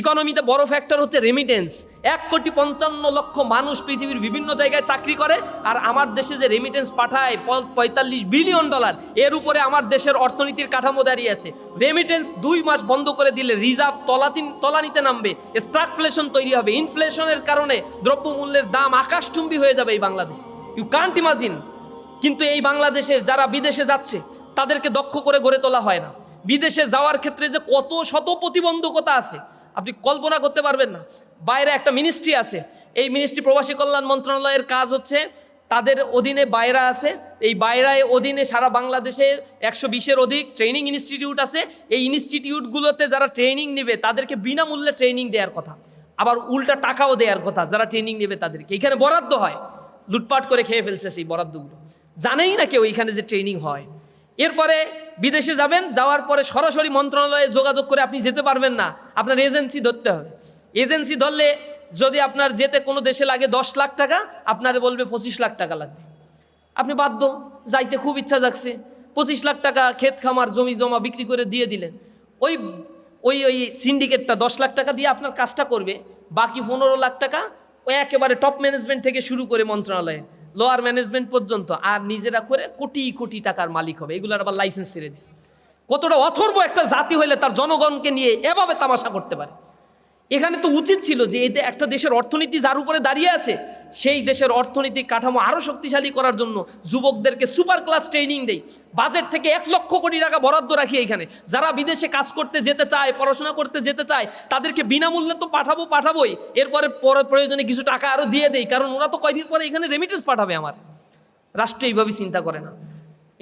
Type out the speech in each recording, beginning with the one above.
ইকোনমিতে বড় ফ্যাক্টর হচ্ছে রেমিটেন্স এক কোটি পঞ্চান্ন লক্ষ মানুষ পৃথিবীর বিভিন্ন জায়গায় চাকরি করে, আর আমার দেশে যে রেমিটেন্স পাঠায় পঁয়তাল্লিশ বিলিয়ন ডলার এর উপরে আমার দেশের অর্থনীতির কাঠামো দাঁড়িয়ে আছে। রেমিটেন্স দুই মাস বন্ধ করে দিলে রিজার্ভ তলাতিন, তলানিতে নামবে স্ট্রাকফ্লেশন তৈরি হবে। ইনফ্লেশনের কারণে দ্রব্যমূল্যের দাম আকাশচুম্বী হয়ে যাবে এই বাংলাদেশ। ইউ কান্ট ইমাজিন কিন্তু এই বাংলাদেশের যারা বিদেশে যাচ্ছে, তাদেরকে দক্ষ করে গড়ে তোলা হয় না। বিদেশে যাওয়ার ক্ষেত্রে যে কত শত প্রতিবন্ধকতা আছে আপনি কল্পনা করতে পারবেন না। বাইরে একটা মিনিস্ট্রি আছে। এই মিনিস্ট্রি প্রবাসী কল্যাণ মন্ত্রণালয়ের কাজ হচ্ছে তাদের অধীনে বাইরা আছে। এই বাইরায় অধীনে সারা বাংলাদেশে একশো বিশের অধিক ট্রেনিং ইনস্টিটিউট আছে। এই ইনস্টিটিউটগুলোতে যারা ট্রেনিং নেবে, তাদেরকে বিনামূল্যে ট্রেনিং দেওয়ার কথা। আবার উল্টা টাকাও দেওয়ার কথা, যারা ট্রেনিং নেবে তাদেরকে। এখানে বরাদ্দ হয়। লুটপাট করে খেয়ে ফেলছে সেই বরাদ্দগুলো। জানেই না কেউ এখানে যে ট্রেনিং হয়। এরপরে বিদেশে যাবেন, যাওয়ার পরে সরাসরি মন্ত্রণালয়ে যোগাযোগ করে আপনি যেতে পারবেন না। আপনার এজেন্সি ধরতে হবে। এজেন্সি ধরলে যদি আপনার যেতে কোনো দেশে লাগে দশ লাখ টাকা, আপনারে বলবে পঁচিশ লাখ টাকা লাগবে। আপনি বাধ্য, যাইতে খুব ইচ্ছা জাগছে। পঁচিশ লাখ টাকা ক্ষেত খামার, জমি জমা বিক্রি করে দিয়ে দিলেন। ওই ওই ওই সিন্ডিকেটটা দশ লাখ টাকা দিয়ে আপনার কাজটা করবে। বাকি পনেরো লাখ টাকা ওই একেবারে টপ ম্যানেজমেন্ট থেকে শুরু করে মন্ত্রণালয়ে। লোয়ার ম্যানেজমেন্ট পর্যন্ত আর নিজেরা করে কোটি কোটি টাকার মালিক হবে। এগুলোর আবার লাইসেন্স ছেড়ে দিচ্ছে কতটা অথর্ব একটা জাতি হইলে তার জনগণকে নিয়ে এভাবে তামাশা করতে পারে। এখানে তো উচিত ছিল যে এই একটা দেশের অর্থনীতি যার উপরে দাঁড়িয়ে আছে, সেই দেশের অর্থনৈতিক কাঠামো আরও শক্তিশালী করার জন্য যুবকদেরকে সুপার ক্লাস ট্রেনিং দেই। বাজেট থেকে এক লক্ষ কোটি টাকা বরাদ্দ রাখি এখানে। যারা বিদেশে কাজ করতে যেতে চায়, পড়াশোনা করতে যেতে চায়, তাদেরকে বিনামূল্যে তো পাঠাবো, পাঠাবোই। এরপরে পরে প্রয়োজনে কিছু টাকা আরও দিয়ে দেই, কারণ ওরা তো কয়দিন পরে এখানে রেমিটেন্স পাঠাবে আমার। রাষ্ট্র এইভাবে চিন্তা করে না।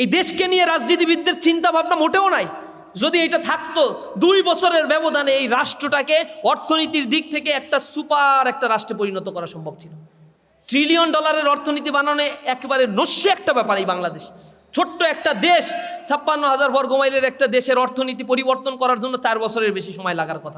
এই দেশকে নিয়ে রাজনীতিবিদদের চিন্তা ভাবনা মোটেও নাই। যদি এটা থাকতো, দুই বছরের ব্যবধানে এই রাষ্ট্রটাকে অর্থনীতির দিক থেকে একটা সুপার একটা রাষ্ট্রে পরিণত করা সম্ভব ছিল। ট্রিলিয়ন ডলারের অর্থনীতি বানানো একেবারে নস্য একটা ব্যাপার এই বাংলাদেশ। ছোট্ট একটা দেশ, ছাপ্পান্ন হাজার বর্গমাইলের একটা দেশের অর্থনীতি পরিবর্তন করার জন্য চার বছরের বেশি সময় লাগার কথা।